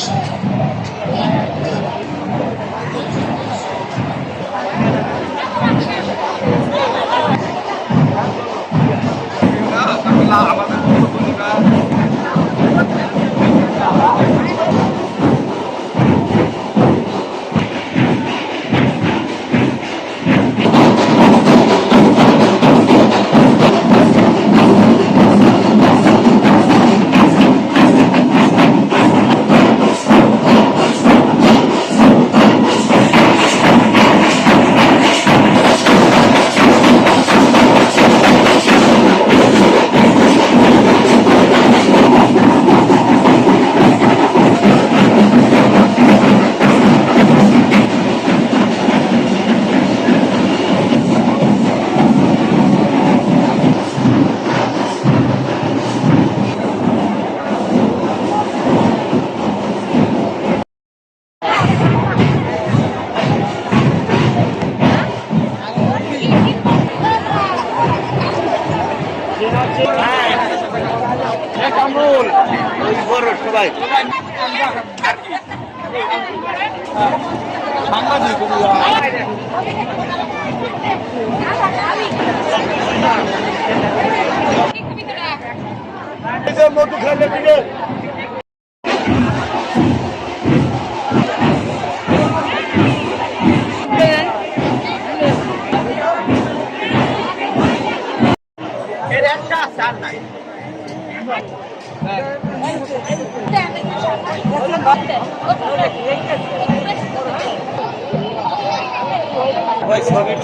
した。বড় সবাই। মধু খাইলে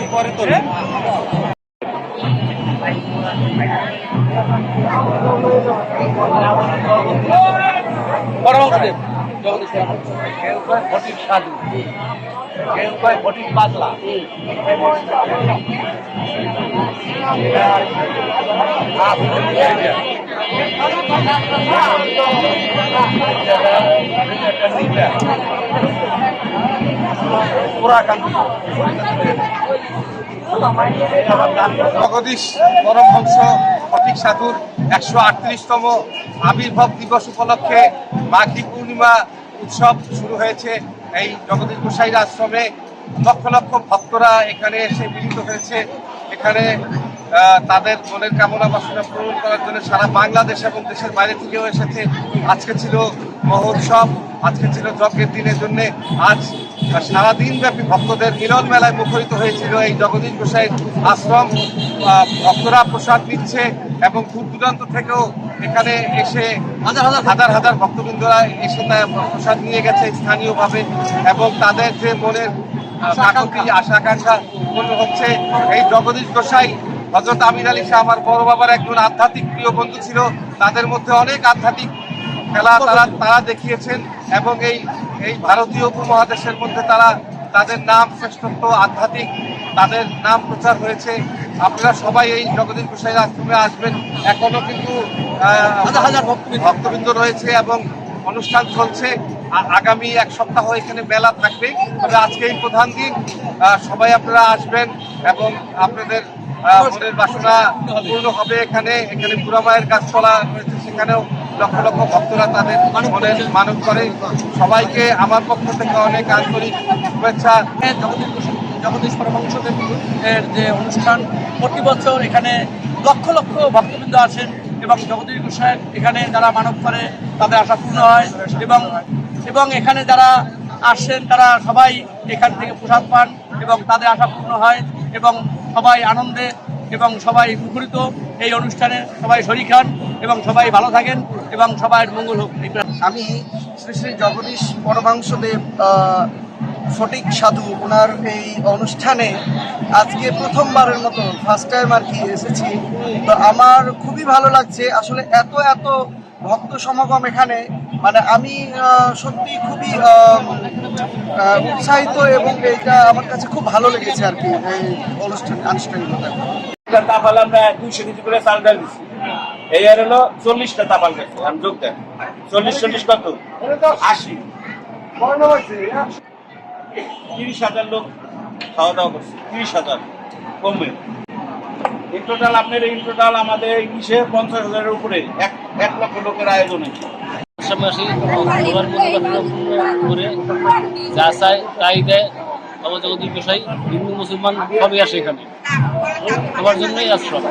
পরে তো পরমাংশদেব জগদীশ কেউ কয় ফটিক সাধু। কেউ কয় ফটিক পাতলা কান্তি জগদীশ পরমহংস ফটিক সাধুর একশো আটত্রিশতম আবির্ভাব দিবস উপলক্ষে মাঘী পূর্ণিমা উৎসব শুরু হয়েছে। এই জগদীশ গোসাইর আশ্রমে লক্ষ লক্ষ ভক্তরা এখানে এসে মিলিত হয়েছে। এখানে তাদের মনের কামনা বাসনা পূরণ করার জন্য সারা বাংলাদেশ এবং দেশের বাইরে থেকেও এসেছে। আজকে ছিল মহোৎসব আজকে ছিল যজ্ঞের দিনের জন্য। আজ সারাদিন ব্যাপী ভক্তদের মিলন মেলায় মুখরিত হয়েছিল এই জগদীশ গোসাইয়ের আশ্রম। ভক্তরা প্রসাদ নিচ্ছে এবং দূর দূরান্ত থেকেও এখানে এসে হাজার হাজার হাজার হাজার ভক্তবৃন্দরা এসে তা প্রসাদ নিয়ে গেছে স্থানীয়ভাবে এবং তাদের যে মনের কাকতি আশা আকাঙ্ক্ষা। পূর্ণ হচ্ছে। এই জগদীশ গোসাই হজরত আমির আলী শাহ আমার বড় বাবার একজন আধ্যাত্মিক প্রিয় বন্ধু ছিল। তাদের মধ্যে অনেক আধ্যাত্মিক খেলা তারা তারা দেখিয়েছেন এবং এই এই ভারতীয় উপমহাদেশের মধ্যে তারা তাদের নাম শ্রেষ্ঠত্ব আধ্যাত্মিক তাদের নাম প্রচার হয়েছে। আপনারা সবাই এই জগদীশ গোসাইয়ের আশ্রমে আসবেন। এখনও কিন্তু হাজার হাজার ভক্তবৃন্দ। ভক্তবৃন্দ রয়েছে এবং অনুষ্ঠান চলছে। আগামী এক সপ্তাহ এখানে মেলা থাকবে। তবে আজকে এই প্রধান দিন। সবাই আপনারা আসবেন এবং আপনাদের মনের বাসনা পূর্ণ হবে এখানে। এখানে বুড়া মায়ের গাছতলা রয়েছে সেখানেও লক্ষ লক্ষ ভক্তরা তাদের মনের মানব করে। সবাইকে আমার পক্ষ থেকে অনেক আন্তরিক শুভেচ্ছা। জগদীশ পরমাংশদেব এর যে অনুষ্ঠান, প্রতি বছর এখানে লক্ষ লক্ষ ভক্তবৃন্দ আসেন এবং জগদীশ গোসাইয়ের এখানে যারা মানব করে, তাদের আশা পূর্ণ হয় এবং এবং এখানে যারা আসেন, তারা সবাই এখান থেকে প্রসাদ পান এবং তাদের আশা পূর্ণ হয় এবং সবাই আনন্দে এবং সবাই মুখরিত এই অনুষ্ঠানে সবাই শরিক হন এবং সবাই ভালো থাকেন এবং সবার মঙ্গল হোক। আমি শ্রী শ্রী জগদীশ পরমাংশদেব ফটিক সাধু। ওনার এই অনুষ্ঠানে আজকে প্রথমবারের মতো ফার্স্ট টাইম আর কি এসেছি। তো আমার খুবই ভালো লাগছে। আসলে এত এত ভক্ত সমাগম এখানে। মানে আমি সত্যি খুবই উৎসাহিত এবং এইটা আমার কাছে খুব ভালো লেগেছে আর কি, এই অনুষ্ঠান আনুষ্ঠানিকতা। তাপাল আমরা দুইশো কেজি করে চাল ডাল দিচ্ছি এই আর হলো চল্লিশটা তাপাল গেছে আমি যোগ দেন। চল্লিশ চল্লিশ কত? আশি। তিরিশ হাজার লোক খাওয়া দাওয়া করছে। তিরিশ হাজার। কমবে। ইন টোটাল আপনার ইন টোটাল আমাদের ইংলিশে পঞ্চাশ হাজারের উপরে এক এক লক্ষ লোকের আয়োজন পাশাপাশি যা চায় তাই দেয়। বাবা জগদীশ গোসাই হিন্দু, মুসলমান সবই আসে এখানে। সবার জন্যই আশ্রম